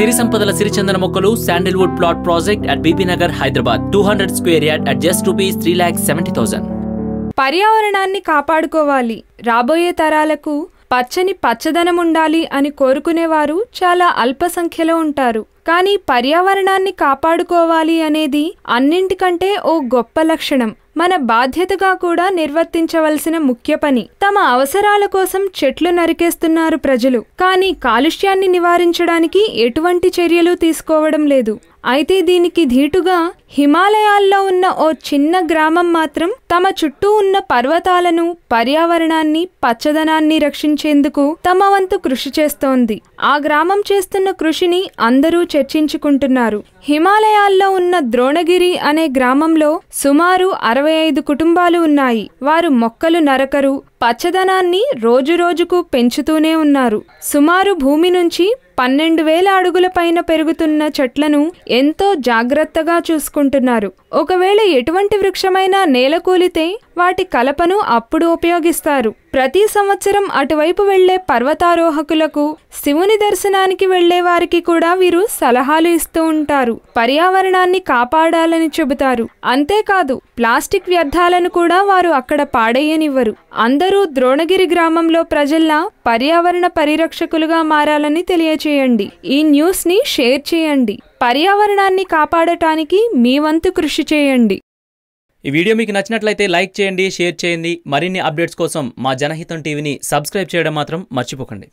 సిరి సంపదల సిరిచందన మొక్కలు sandalwood plot project at BB Nagar Hyderabad two hundred square yard at just rupees three lakhs seventy thousand పర్యావరణాన్ని కాపాడుకోవాలి. రాబోయే తరాలకు పచ్చని పచ్చదనం ఉండాలి అని కోరుకునేవారు చాలా అల్ప సంఖ్యలో ఉంటారు. కానీ పర్యావరణాన్ని కాపాడుకోవాలి అనేది అన్నింటికంటే ఓ గొప్ప లక్షణం. మన బాధ్యతగా కూడా నిర్వర్తించవలసిన ముఖ్య పని. తమ అవసరాల కోసం చెట్లు నరికేస్తున్నారు ప్రజలు. కానీ కాలుష్యాన్ని నివారించడానికి ఎటువంటి చర్యలు తీసుకోవడం లేదు. అయితే దీనికి ధీటుగా హిమాలయాల్లో ఉన్న ఓ చిన్న గ్రామం మాత్రం తమ చుట్టూ ఉన్న పర్వతాలను పర్యావరణాన్ని పచ్చదనాన్ని రక్షించేందుకు తమ వంతు కృషి చేస్తోంది. ఆ గ్రామం చేస్తున్న కృషిని అందరూ చర్చించుకుంటున్నారు. హిమాలయాల్లో ఉన్న ద్రోణగిరి అనే గ్రామంలో సుమారు అరవై ఐదు కుటుంబాలు ఉన్నాయి. వారు మొక్కలు నరకరు పచ్చదనాన్ని రోజురోజుకు పెంచుతూనే ఉన్నారు. సుమారు భూమి నుంచి పన్నెండు వేల అడుగుల పైన పెరుగుతున్న చెట్లను ఎంతో జాగ్రత్తగా చూసుకుంటున్నారు. ఒకవేళ ఎటువంటి వృక్షమైనా నేలకూలితే వాటి కలపను అప్పుడు ఉపయోగిస్తారు. ప్రతి సంవత్సరం అటువైపు వెళ్ళే పర్వతారోహకులకు శివుని దర్శనానికి వెళ్ళే వారికి కూడా వీరు సలహాలు ఇస్తూ ఉంటారు. పర్యావరణాన్ని కాపాడాలని చెబుతారు. అంతేకాదు ప్లాస్టిక్ వ్యర్థాలను కూడా వారు అక్కడ పాడేయనివ్వరు. అందరూ ద్రోణగిరి గ్రామంలో ప్రజల్లా పర్యావరణ పరిరక్షకులుగా మారాలని తెలియచేయండి. ఈ న్యూస్ని షేర్ చేయండి. పర్యావరణాన్ని కాపాడటానికి మీ వంతు కృషి చేయండి. ఈ వీడియో మీకు నచ్చినట్లయితే లైక్ చేయండి షేర్ చేయండి. మరిన్ని అప్డేట్స్ కోసం మా జనహితం టీవీని సబ్స్క్రైబ్ చేయడం మాత్రం మర్చిపోకండి.